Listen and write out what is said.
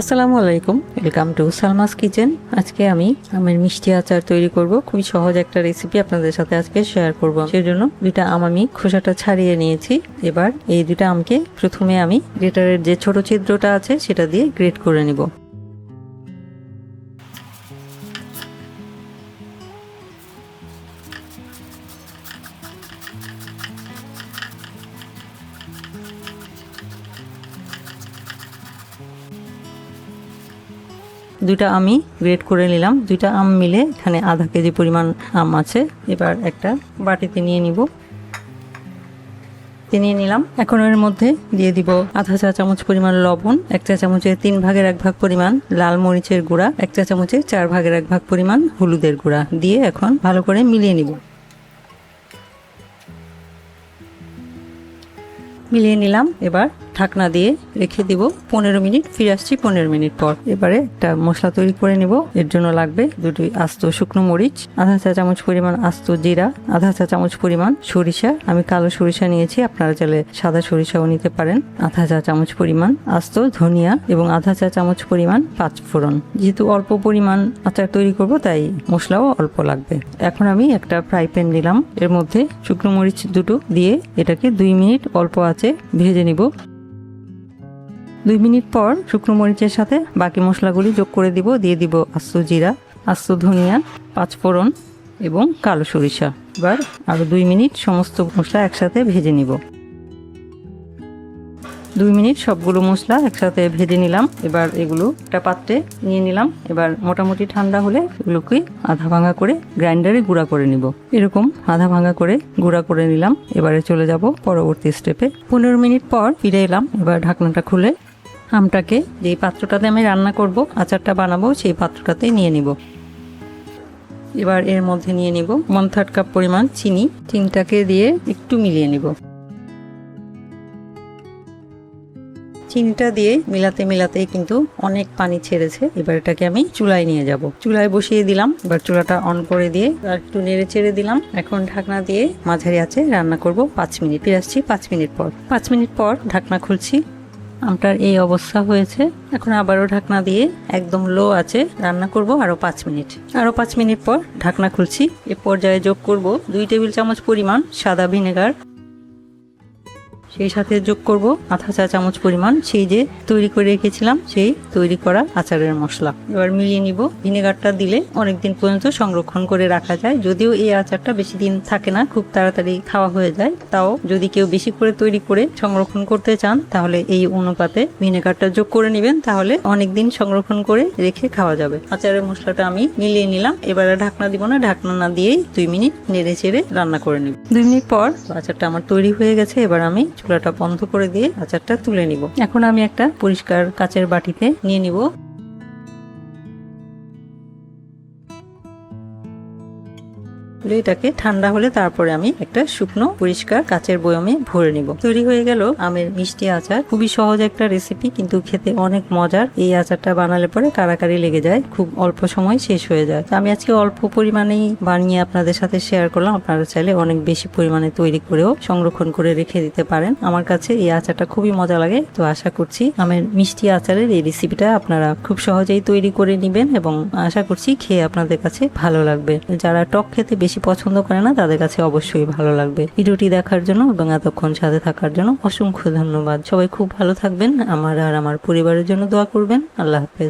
আসসালামু আলাইকুম welcome to Salma's kitchen. আজকে আমি আমের মিষ্টি আচার তৈরি করব। খুবই সহজ একটা রেসিপি আপনাদের সাথে আজকে শেয়ার করব সেই জন্য দুইটা আম আমি খোসাটা ছাড়িয়ে নিয়েছি। এবার এই দুইটা আমকে প্রথমে আমি গ্রেটারের যে ছোট ছিদ্রটা আছে, সেটা দিয়ে গ্রেট করে নিব। দুইটা আমি গ্রেট করে নিলাম। দুইটা আম মিলে এখানে আধা কেজি পরিমাণ আম আছে। এবার একটা বাটিতে নিয়ে নিব। নিয়ে নিলাম। এখন এর মধ্যে দিয়ে দিব আধা চা চামচ পরিমাণ লবণ, এক চা চামচের তিন ভাগের এক ভাগ পরিমাণ লাল মরিচের গুঁড়া, এক চা চামচের চার ভাগের এক ভাগ পরিমাণ হলুদের গুঁড়া দিয়ে এখন ভালো করে মিলিয়ে নিব। মিলিয়ে নিলাম। এবার ঢাকনা দিয়ে রেখে দিব পনেরো মিনিট, ফিরে আসছি পনেরো মিনিট পর। এবারে একটা মশলা তৈরি করে নিব। এর জন্য লাগবে দুটি আস্ত শুকনো মরিচ, আধা চা চামচ পরিমাণ আস্ত জিরা, আধা চা চামচ পরিমাণ সরিষা। আমি কালো সরিষা নিয়েছি, আপনারা চাইলে সাদা সরিষাও নিতে পারেন। আধা চা চামচ পরিমাণ আস্ত ধনিয়া এবং আধা চা চামচ পরিমাণ পাঁচ ফোড়ন যেহেতু অল্প পরিমাণ আচার তৈরি করব, তাই মশলাও অল্প লাগবে। এখন আমি একটা ফ্রাই প্যান নিলাম। এর মধ্যে শুকনো মরিচ দুটো দিয়ে এটাকে দুই মিনিট অল্প আছে ভেজে নিব। দুই মিনিট পর শুকনো মরিচের সাথে বাকি মশলাগুলি যোগ করে দিব, দিয়ে দিব আস্ত জিরা, আস্ত ধনিয়া, পাঁচফোড়ন এবং কালো সরিষা। এবার আরও দুই মিনিট সমস্ত মশলা একসাথে ভেজে নিব। দুই মিনিট সবগুলো মশলা একসাথে ভেজে নিলাম। এবার এগুলো একটা পাত্রে নিয়ে নিলাম। এবার মোটামুটি ঠান্ডা হলে এগুলোকে আধা ভাঙা করে গ্রাইন্ডারে গুঁড়া করে নিব। এরকম আধা ভাঙা করে গুঁড়া করে নিলাম। এবারে চলে যাব পরবর্তী স্টেপে পনেরো মিনিট পর ফিরে এলাম। এবার ঢাকনাটা খুলে আমটাকে, যেই পাত্রটাতে আমি রান্না করব, আচারটা বানাবো, সেই পাত্রটাতে নিয়ে নিব। এবার এর মধ্যে নিয়ে নিব ওয়ান থার্ড কাপ পরিমাণ চিনি। চিনিটাকে দিয়ে একটু মিলিয়ে নিব। চিনিটা দিয়ে মিলাতে মিলাতেই কিন্তু অনেক পানি ছেড়েছে। এবার এটাকে আমি চুলায় নিয়ে যাব। চুলায় বসিয়ে দিলাম। এবার চুলাটা অন করে দিয়ে আর একটু নেড়ে চেড়ে দিলাম। এখন ঢাকনা দিয়ে মাঝারি আছে রান্না করব পাঁচ মিনিট। ফিরে আসছি পাঁচ মিনিট পর। পাঁচ মিনিট পর ঢাকনা খুলছি। আমটার এই অবস্থা হয়েছে। এখন আবারও ঢাকনা দিয়ে একদম লো আছে। রান্না করব আরও পাঁচ মিনিট। আরও পাঁচ মিনিট পর ঢাকনা খুলছি। এ পর্যায়ে যোগ করব দুই টেবিল চামচ পরিমাণ সাদা ভিনেগার। সেই সাথে যোগ করব আধা চা চামচ পরিমাণ সেই যে তৈরি করে রেখেছিলাম, সেই তৈরি করা আচারের মশলা। এবার মিলিয়ে নিব। ভিনেগারটা দিলে অনেকদিন পর্যন্ত সংরক্ষণ করে রাখা যায়। যদিও এই আচারটা বেশি দিন থাকে না, খুব তাড়াতাড়ি খাওয়া হয়ে যায়। তাও যদি কেউ বেশি করে তৈরি করে সংরক্ষণ করতে চান, তাহলে এই অনুপাতে ভিনেগারটা যোগ করে নেবেন। তাহলে অনেকদিন সংরক্ষণ করে রেখে খাওয়া যাবে। আচারের মশলাটা আমি মিলিয়ে নিলাম। এবারে ঢাকনা দিব না। ঢাকনা না দিয়েই দুই মিনিট নেড়ে চেড়ে রান্না করে নেব। দুই মিনিট পর আচারটা আমার তৈরি হয়ে গেছে। এবার আমি চুলাটা বন্ধ করে দিয়ে আচারটা তুলে নিব। এখন আমি একটা পরিষ্কার কাচের বাটিতে নিয়ে নিব। এটাকে ঠান্ডা হলে তারপরে আমি একটা শুকনো পরিষ্কার কাচের বয়মে ভরে নিব। তৈরি হয়ে গেল আমের মিষ্টি আচার। খুবই সহজ একটা রেসিপি কিন্তু খেতে অনেক মজার। এই আচারটা বানালে পরে কারাকারি লেগে যায়, খুব অল্প সময় শেষ হয়ে যায়। তো আমি আজকে অল্প পরিমাণেই বানিয়ে আপনাদের সাথে শেয়ার করলাম। আপনারা চাইলে অনেক বেশি পরিমাণে তৈরি করেও সংরক্ষণ করে রেখে দিতে পারেন। আমার কাছে এই আচারটা খুবই মজা লাগে। তো আশা করছি আমের মিষ্টি আচারের এই রেসিপিটা আপনারা খুব সহজেই তৈরি করে নেবেন এবং আশা করছি খেয়ে আপনাদের কাছে ভালো লাগবে। যারা টক খেতে বেশি পছন্দ করে না, তাদের কাছে অবশ্যই ভালো লাগবে। ভিডিওটি দেখার জন্য এবং এতক্ষণ সাথে থাকার জন্য অসংখ্য ধন্যবাদ। সবাই খুব ভালো থাকবেন, আমার আর আমার পরিবারের জন্য দোয়া করবেন। আল্লাহ হাফেজ।